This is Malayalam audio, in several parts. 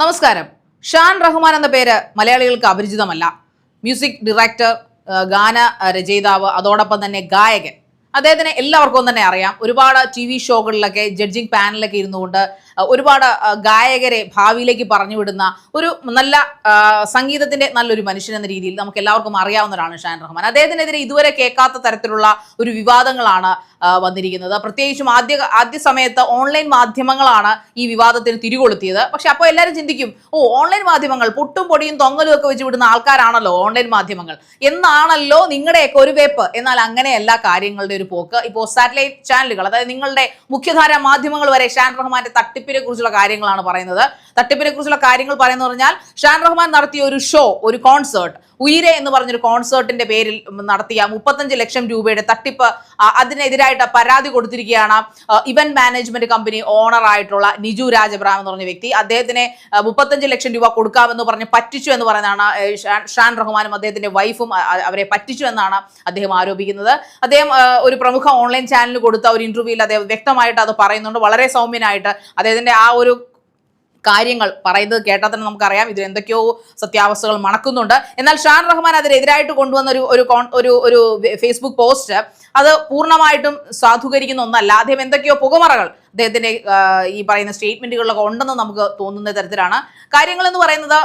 നമസ്കാരം. ഷാൻ റഹ്മാൻ എന്ന പേര് മലയാളികൾക്ക് അപരിചിതമല്ല. മ്യൂസിക് ഡയറക്ടർ ഗാന രചയിതാവ് അതോടൊപ്പം തന്നെ ഗായകൻ. അദ്ദേഹത്തിനെ എല്ലാവർക്കും തന്നെ അറിയാം. ഒരുപാട് ടി വി ഷോകളിലൊക്കെ ജഡ്ജിങ് പാനലൊക്കെ ഇരുന്നുകൊണ്ട് ഒരുപാട് ഗായകരെ ഭാവിയിലേക്ക് പറഞ്ഞു വിടുന്ന ഒരു നല്ല സംഗീതത്തിന്റെ നല്ലൊരു മനുഷ്യൻ എന്ന രീതിയിൽ നമുക്ക് എല്ലാവർക്കും അറിയാവുന്നതാണ് ഷാൻ റഹ്മാൻ. അദ്ദേഹത്തിനെതിരെ ഇതുവരെ കേൾക്കാത്ത തരത്തിലുള്ള ഒരു വിവാദങ്ങളാണ് വന്നിരിക്കുന്നത്. പ്രത്യേകിച്ചും ആദ്യ ആദ്യ സമയത്ത് ഓൺലൈൻ മാധ്യമങ്ങളാണ് ഈ വിവാദത്തിന് തിരികൊളുത്തിയത്. പക്ഷെ അപ്പോൾ എല്ലാവരും ചിന്തിക്കും ഓ ഓൺലൈൻ മാധ്യമങ്ങൾ പൊട്ടും പൊടിയും തൊങ്ങലും ഒക്കെ വെച്ച് വിടുന്ന ആൾക്കാരാണല്ലോ ഓൺലൈൻ മാധ്യമങ്ങൾ. എന്നാണല്ലോ നിങ്ങളുടെയൊക്കെ ഒരു വേപ്പ്. എന്നാൽ അങ്ങനെയല്ല കാര്യങ്ങളുടെ ഒരു പോക്ക്. ഇപ്പോൾ സാറ്റലൈറ്റ് ചാനലുകൾ അതായത് നിങ്ങളുടെ മുഖ്യധാര മാധ്യമങ്ങൾ വരെ ഷാൻ റഹ്മാന്റെ തട്ടിപ്പിനെ കുറിച്ചുള്ള കാര്യങ്ങളാണ് പറയുന്നത്. തട്ടിപ്പിനെ കുറിച്ചുള്ള കാര്യങ്ങൾ പറയുന്നത് പറഞ്ഞാൽ ഷാൻ റഹ്മാൻ നടത്തിയ ഒരു ഷോ ഒരു കോൺസേർട്ട് ഉയരെ എന്ന് പറഞ്ഞൊരു കോൺസേർട്ടിന്റെ പേരിൽ നടത്തിയ മുപ്പത്തഞ്ച് ലക്ഷം രൂപയുടെ തട്ടിപ്പ് അതിനെതിരായിട്ട് പരാതി കൊടുത്തിരിക്കുകയാണ് ഇവന്റ് മാനേജ്മെന്റ് കമ്പനി ഓണർ ആയിട്ടുള്ള നിജു രാജബ്രാം എന്ന് പറഞ്ഞ വ്യക്തി. അദ്ദേഹത്തിന് മുപ്പത്തഞ്ച് ലക്ഷം രൂപ കൊടുക്കാമെന്ന് പറഞ്ഞ് പറ്റിച്ചു എന്ന് പറയുന്നതാണ് ഷാൻ- റഹ്മാനും അദ്ദേഹത്തിന്റെ വൈഫും അവരെ പറ്റിച്ചു എന്നാണ് അദ്ദേഹം ആരോപിക്കുന്നത്. അദ്ദേഹം ഒരു പ്രമുഖ ഓൺലൈൻ ചാനലിൽ കൊടുത്ത ഒരു ഇന്റർവ്യൂവിൽ അദ്ദേഹം വ്യക്തമായിട്ട് അത് പറയുന്നുണ്ട്. വളരെ സൗമ്യനായിട്ട് അദ്ദേഹത്തിന്റെ ആ ഒരു കാര്യങ്ങൾ പറയുന്നത് കേട്ടാൽ തന്നെ നമുക്കറിയാം. ഇതിൽ എന്തൊക്കെയോ സത്യാവസ്ഥകൾ മണക്കുന്നുണ്ട്. എന്നാൽ ഷാൻ റഹ്മാൻ അതിനെതിരായിട്ട് കൊണ്ടുവന്ന ഒരു ഒരു ഒരു ഒരു ഫേസ്ബുക്ക് പോസ്റ്റ് അത് പൂർണമായിട്ടും സാധൂകരിക്കുന്ന ഒന്നല്ല. അദ്ദേഹം എന്തൊക്കെയോ പുകമറകൾ അദ്ദേഹത്തിന്റെ ഈ പറയുന്ന സ്റ്റേറ്റ്മെന്റുകളിലൊക്കെ ഉണ്ടെന്ന് നമുക്ക് തോന്നുന്ന തരത്തിലാണ്. കാര്യങ്ങൾ എന്ന് പറയുന്നത്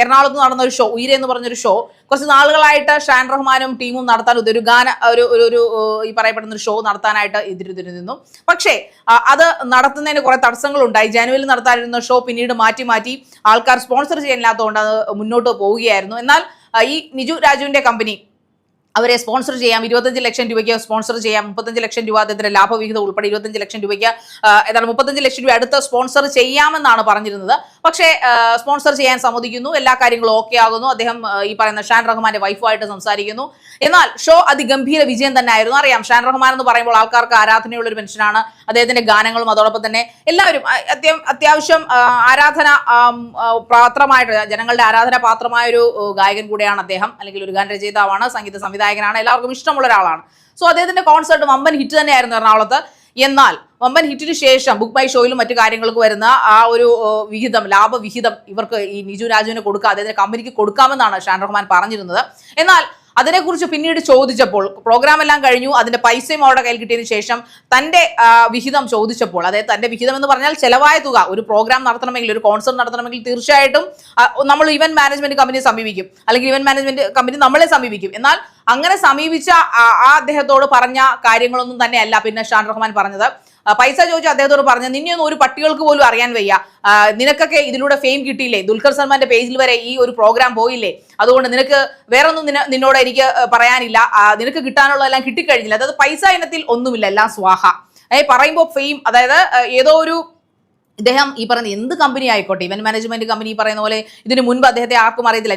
എറണാകുളത്ത് നടന്ന ഒരു ഷോ ഉയരെ എന്ന് പറഞ്ഞൊരു ഷോ. കുറച്ച് നാളുകളായിട്ട് ഷാൻ റഹ്മാനും ടീമും നടത്താൻ ഒരു ഗാന ഒരു ഒരു ഈ പറയപ്പെടുന്ന ഒരു ഷോ നടത്താനായിട്ട് എതിരെതിരെ നിന്നു. പക്ഷേ അത് നടത്തുന്നതിന് കുറെ തടസ്സങ്ങൾ ഉണ്ടായി ജനുവരിയിൽ നടത്താനിരുന്ന ഷോ പിന്നീട് മാറ്റി മാറ്റി ആൾക്കാർ സ്പോൺസർ ചെയ്യാനില്ലാത്തതുകൊണ്ട് അത് മുന്നോട്ട് പോവുകയായിരുന്നു. എന്നാൽ ഈ നിജു രാജുവിന്റെ കമ്പനി അവരെ സ്പോൺസർ ചെയ്യാം. ഇരുപത്തഞ്ച് ലക്ഷം രൂപയ്ക്ക് സ്പോൺസർ ചെയ്യാം. മുപ്പത്തഞ്ച് ലക്ഷം രൂപ അദ്ദേഹത്തിന്റെ ലാഭവിഹിതം ഉൾപ്പെടെ ഇരുപത്തഞ്ച് ലക്ഷം രൂപയ്ക്ക് ഏതാണ് മുപ്പത്തഞ്ച് ലക്ഷം രൂപ അടുത്ത് സ്പോൺസർ ചെയ്യാമെന്നാണ് പറഞ്ഞിരുന്നത്. പക്ഷേ സ്പോൺസർ ചെയ്യാൻ സമ്മതിക്കുന്നു. എല്ലാ കാര്യങ്ങളും ഓക്കെ ആകുന്നു. അദ്ദേഹം ഈ പറയുന്ന ഷാൻ റഹ്മാന്റെ വൈഫുമായിട്ട് സംസാരിക്കുന്നു. എന്നാൽ ഷോ അതിഗംഭീര വിജയം തന്നെ ആയിരുന്നു അറിയാം ഷാൻ റഹ്മാൻ എന്ന് പറയുമ്പോൾ ആൾക്കാർക്ക് ആരാധനയുള്ള ഒരു മനുഷ്യനാണ്. അദ്ദേഹത്തിന്റെ ഗാനങ്ങളും അതോടൊപ്പം തന്നെ എല്ലാവരും അത്യാവശ്യം ആരാധന പാത്രമായിട്ട് ജനങ്ങളുടെ ആരാധന പാത്രമായ ഒരു ഗായകൻ കൂടെയാണ് അദ്ദേഹം. അല്ലെങ്കിൽ ഒരു ഗാനരചയിതാവാണ് സംഗീത സംവിധായകനാണ് എല്ലാവർക്കും ഇഷ്ടമുള്ള ഒരാളാണ്. സോ അദ്ദേഹത്തിന്റെ കോൺസേർട്ട് വമ്പൻ ഹിറ്റ് തന്നെയായിരുന്നു എറണാകുളത്ത്. എന്നാൽ വമ്പൻ ഹിറ്റിന് ശേഷം ബുക്ക് ബൈ ഷോയിലും മറ്റു കാര്യങ്ങൾക്ക് വരുന്ന ആ ഒരു വിഹിതം ലാഭവിഹിതം ഇവർക്ക് ഈ നിജു രാജുവിന് കൊടുക്കുക കമ്പനിക്ക് കൊടുക്കാമെന്നാണ് ഷാൻ റഹ്മാൻ പറഞ്ഞിരുന്നത്. എന്നാൽ അതിനെക്കുറിച്ച് പിന്നീട് ചോദിച്ചപ്പോൾ പ്രോഗ്രാം എല്ലാം കഴിഞ്ഞു അതിന്റെ പൈസയും അവരുടെ കയ്യിൽ കിട്ടിയതിനു ശേഷം തന്റെ വിഹിതം ചോദിച്ചപ്പോൾ അതായത് തന്റെ വിഹിതം എന്ന് പറഞ്ഞാൽ ചെലവായ തുക ഒരു പ്രോഗ്രാം നടത്തണമെങ്കിൽ ഒരു കോൺസേർട്ട് നടത്തണമെങ്കിൽ തീർച്ചയായിട്ടും നമ്മൾ ഇവന്റ് മാനേജ്മെന്റ് കമ്പനിയെ സമീപിക്കും. അല്ലെങ്കിൽ ഇവന്റ് മാനേജ്മെന്റ് കമ്പനി നമ്മളെ സമീപിക്കും. എന്നാൽ അങ്ങനെ സമീപിച്ച ആ അദ്ദേഹത്തോട് പറഞ്ഞ കാര്യങ്ങളൊന്നും തന്നെയല്ല പിന്നെ ഷാൻ റഹ്മാൻ പറഞ്ഞത്. പൈസ ചോദിച്ചു അദ്ദേഹത്തോട് പറഞ്ഞു നിന്നെയൊന്നും ഒരു പട്ടികൾക്ക് പോലും അറിയാൻ വയ്യ. നിനക്കൊക്കെ ഇതിലൂടെ ഫെയിം കിട്ടിയില്ലേ? ദുൽഖർ സൽമാന്റെ പേജിൽ വരെ ഈ ഒരു പ്രോഗ്രാം പോയില്ലേ? അതുകൊണ്ട് നിനക്ക് വേറൊന്നും നിന നിന്നോട് എനിക്ക് പറയാനില്ല. നിനക്ക് കിട്ടാനുള്ളതെല്ലാം കിട്ടിക്കഴിഞ്ഞില്ല. അതായത് പൈസ ഇനത്തിൽ ഒന്നുമില്ല. എല്ലാം സ്വാഹ. ഏ പറയുമ്പോൾ ഫെയിം അതായത് ഏതോ ഒരു ഇദ്ദേഹം ഈ പറയുന്ന എന്ത് കമ്പനി ആയിക്കോട്ടെ? ഇവന്റ് മാനേജ്മെന്റ് കമ്പനി പറയുന്ന പോലെ ഇതിന് മുൻപ് അദ്ദേഹത്തെ ആർക്കും അറിയത്തില്ല.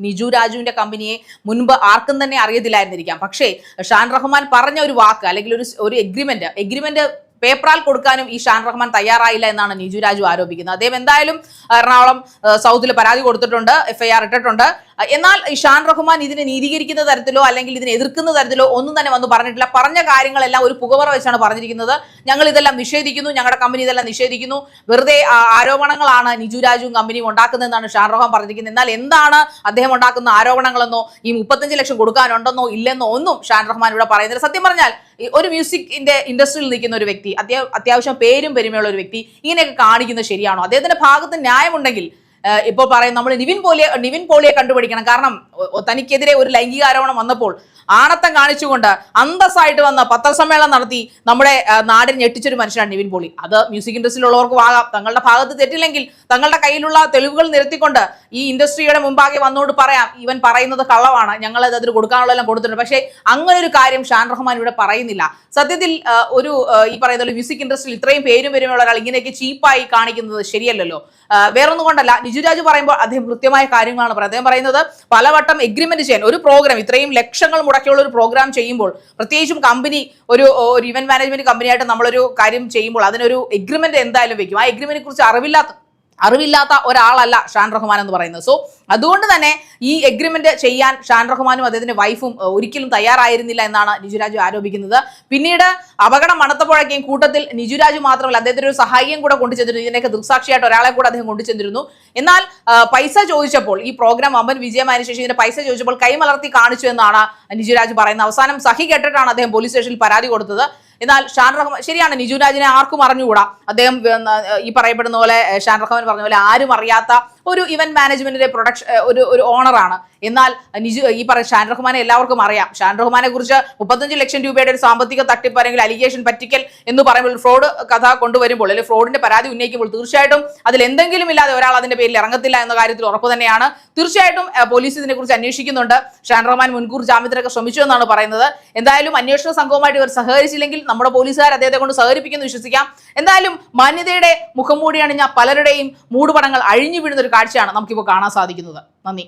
നിജു- രാജുവിന്റെ കമ്പനിയെ മുൻപ് ആർക്കും തന്നെ അറിയത്തില്ലായിരുന്നിരിക്കാം. പക്ഷേ ഷാൻ റഹ്മാൻ പറഞ്ഞ ഒരു വാക്ക് അല്ലെങ്കിൽ ഒരു ഒരു എഗ്രിമെന്റ് എഗ്രിമെന്റ് പേപ്പറാൽ കൊടുക്കാനും ഈ ഷാൻ റഹ്മാൻ തയ്യാറായില്ല എന്നാണ് നിജു രാജു ആരോപിക്കുന്നത്. അദ്ദേഹം എന്തായാലും എറണാകുളം സൗത്തിൽ പരാതി കൊടുത്തിട്ടുണ്ട് എഫ്ഐആർ ഇട്ടിട്ടുണ്ട്. എന്നാൽ ഷാൻ റഹ്മാൻ ഇതിനെ നീതീകരിക്കുന്ന തരത്തിലോ അല്ലെങ്കിൽ ഇതിനെ എതിർക്കുന്ന തരത്തിലോ ഒന്നും തന്നെ വന്ന് പറഞ്ഞിട്ടില്ല. പറഞ്ഞ കാര്യങ്ങളെല്ലാം ഒരു പുകവറ വെച്ചാണ് പറഞ്ഞിരിക്കുന്നത്. ഞങ്ങൾ ഇതെല്ലാം നിഷേധിക്കുന്നു. ഞങ്ങളുടെ കമ്പനി ഇതെല്ലാം നിഷേധിക്കുന്നു. വെറുതെ ആരോപണങ്ങളാണ് നിജു രാജുവും കമ്പനിയും ഉണ്ടാക്കുന്നതെന്നാണ് ഷാൻ റഹ്മാൻ പറഞ്ഞിരിക്കുന്നത്. എന്നാൽ എന്താണ് അദ്ദേഹം ഉണ്ടാക്കുന്ന ആരോപണങ്ങളെന്നോ ഈ മുപ്പത്തഞ്ച് ലക്ഷം കൊടുക്കാനുണ്ടെന്നോ ഇല്ലെന്നോ ഒന്നും ഷാൻ റഹ്മാൻ ഇവിടെ പറയുന്നില്ല. സത്യം പറഞ്ഞാൽ ഒരു മ്യൂസിക്കിന്റെ ഇൻഡസ്ട്രിയിൽ നിൽക്കുന്ന ഒരു വ്യക്തി അത്യാ അത്യാവശ്യം പേരും പെരുമയുള്ള ഒരു വ്യക്തി ഇങ്ങനെയൊക്കെ കാണിക്കുന്നത് ശരിയാണോ? അദ്ദേഹത്തിന്റെ ഭാഗത്ത് ന്യായമുണ്ടെങ്കിൽ ഇപ്പോൾ പറയും നമ്മൾ നിവിൻ പോളിയെ നിവിൻ പോളിയെ കണ്ടുപിടിക്കണം. കാരണം തനിക്കെതിരെ ഒരു ലൈംഗിക ആരോപണം വന്നപ്പോൾ ആണത്തം കാണിച്ചുകൊണ്ട് അന്തസ്സായിട്ട് വന്ന പത്രസമ്മേളനം നടത്തി നമ്മുടെ നാടിനെ ഞെട്ടിച്ചൊരു മനുഷ്യനാണ് നിവിൻ പോളി. അത് മ്യൂസിക് ഇൻഡസ്ട്രിയിലുള്ളവർക്ക് ആകാം. തങ്ങളുടെ ഭാഗത്ത് തെറ്റില്ലെങ്കിൽ തങ്ങളുടെ കയ്യിലുള്ള തെളിവുകൾ നിരത്തിക്കൊണ്ട് ഈ ഇൻഡസ്ട്രിയുടെ മുമ്പാകെ വന്നുകൊണ്ട് പറയാം. ഇവൻ പറയുന്നത് കള്ളമാണ്. ഞങ്ങൾ അത് അതിന് കൊടുക്കാനുള്ളതെല്ലാം കൊടുത്തിട്ടുണ്ട്. പക്ഷേ അങ്ങനെ ഒരു കാര്യം ഷാൻ റഹ്മാൻ ഇവിടെ പറയുന്നില്ല. സത്യത്തിൽ ഒരു ഈ പറയുന്ന മ്യൂസിക് ഇൻഡസ്ട്രിയിൽ ഇത്രയും പേരും വരുമുള്ള ഒരാൾ ഇങ്ങനെയൊക്കെ ചീപ്പായി കാണിക്കുന്നത് ശരിയല്ലല്ലോ. വേറൊന്നും കൊണ്ടല്ല. നിജുരാജ് പറയുമ്പോൾ അദ്ദേഹം കൃത്യമായ കാര്യങ്ങളാണ് പറയുന്നത്. അദ്ദേഹം പറയുന്നത് പലവട്ടം എഗ്രിമെന്റ് ചെയ്യാൻ ഒരു പ്രോഗ്രാം ഇത്രയും ലക്ഷങ്ങൾ മുടക്കിയുള്ള ഒരു പ്രോഗ്രാം ചെയ്യുമ്പോൾ പ്രത്യേകിച്ചും കമ്പനി ഒരു ഒരു ഇവന്റ് മാനേജ്മെന്റ് കമ്പനിയായിട്ട് നമ്മളൊരു കാര്യം ചെയ്യുമ്പോൾ അതിനൊരു എഗ്രിമെന്റ് എന്തായാലും വെക്കും. ആ എഗ്രിമെന്റിനെ കുറിച്ച് അറിവില്ലാത്ത അറിവില്ലാത്ത ഒരാളല്ല ഷാൻ റഹ്മാൻ എന്ന് പറയുന്നത്. സോ അതുകൊണ്ട് തന്നെ ഈ എഗ്രിമെന്റ് ചെയ്യാൻ ഷാൻ റഹ്മാനും അദ്ദേഹത്തിന്റെ വൈഫും ഒരിക്കലും തയ്യാറായിരുന്നില്ല എന്നാണ് നിജുരാജു ആരോപിക്കുന്നത്. പിന്നീട് അപകടം മണത്തപ്പോഴേക്കും കൂട്ടത്തിൽ നിജുരാജു മാത്രമല്ല അദ്ദേഹത്തിന്റെ ഒരു സഹായിയും കൂടെ കൊണ്ടുചെന്നിരുന്നു. ഇതിനൊക്കെ ദൃക്സാക്ഷിയായിട്ട് ഒരാളെ കൂടെ അദ്ദേഹം കൊണ്ടുചെന്നിരുന്നു. എന്നാൽ പൈസ ചോദിച്ചപ്പോൾ ഈ പ്രോഗ്രാം അമ്പൻ വിജയമായതിനു ശേഷം ഇതിന്റെ പൈസ ചോദിച്ചപ്പോൾ കൈമലർത്തി കാണിച്ചു എന്നാണ് നിജുരാജ് പറയുന്നത്. അവസാനം സഹി കേട്ടിട്ടാണ് അദ്ദേഹം പോലീസ് സ്റ്റേഷനിൽ പരാതി കൊടുത്തത്. എന്നാൽ ഷാൻ റഹ്മാൻ ശരിയാണ് നിജുരാജിനെ ആർക്കും അറിഞ്ഞുകൂടാ. അദ്ദേഹം ഈ പറയപ്പെടുന്ന പോലെ ഷാൻ റഹ്മാൻ പറഞ്ഞ പോലെ ആരും അറിയാത്ത ഒരു ഇവന്റ് മാനേജ്മെന്റിന്റെ പ്രൊഡക്ഷൻ ഒരു ഒരു ഓണറാണ് എന്നാൽ നിജു ഈ പറയുന്ന ഷാൻ റഹ്മാനെ എല്ലാവർക്കും അറിയാം. ഷാൻ റഹ്മാനെ കുറിച്ച് മുപ്പത്തഞ്ച് ലക്ഷം രൂപയുടെ ഒരു സാമ്പത്തിക തട്ടിപ്പ് അല്ലെങ്കിൽ അലിഗേഷൻ പറ്റിക്കൽ എന്ന് പറയുമ്പോൾ ഫ്രോഡ് കഥ കൊണ്ടുവരുമ്പോൾ അല്ലെങ്കിൽ ഫ്രോഡിന്റെ പരാതി ഉന്നയിക്കുമ്പോൾ തീർച്ചയായിട്ടും അതിൽ എന്തെങ്കിലും ഇല്ലാതെ ഒരാൾ അതിന്റെ പേരിൽ ഇറങ്ങത്തില്ല എന്ന കാര്യത്തിൽ ഉറപ്പ് തന്നെയാണ്. തീർച്ചയായിട്ടും പോലീസ് ഇതിനെക്കുറിച്ച് അന്വേഷിക്കുന്നുണ്ട്. ഷാൻ റഹ്മാൻ മുൻകൂർ ജാമ്യത്തിനൊക്കെ ശ്രമിച്ചു എന്നാണ് പറയുന്നത്. എന്തായാലും അന്വേഷണ സംഘവുമായിട്ട് ഇവർ സഹകരിച്ചില്ലെങ്കിൽ നമ്മുടെ പോലീസുകാർ അദ്ദേഹത്തെ കൊണ്ട് സഹകരിപ്പിക്കുന്നു വിശ്വസിക്കാം. എന്തായാലും മാന്യതയുടെ മുഖംമൂടി അണിഞ്ഞ പലരുടെയും മൂടുപടങ്ങൾ അഴിഞ്ഞു വീഴുന്ന ഒരു കാഴ്ചയാണ് നമുക്കിപ്പോൾ കാണാൻ സാധിക്കുന്നത്. നന്ദി.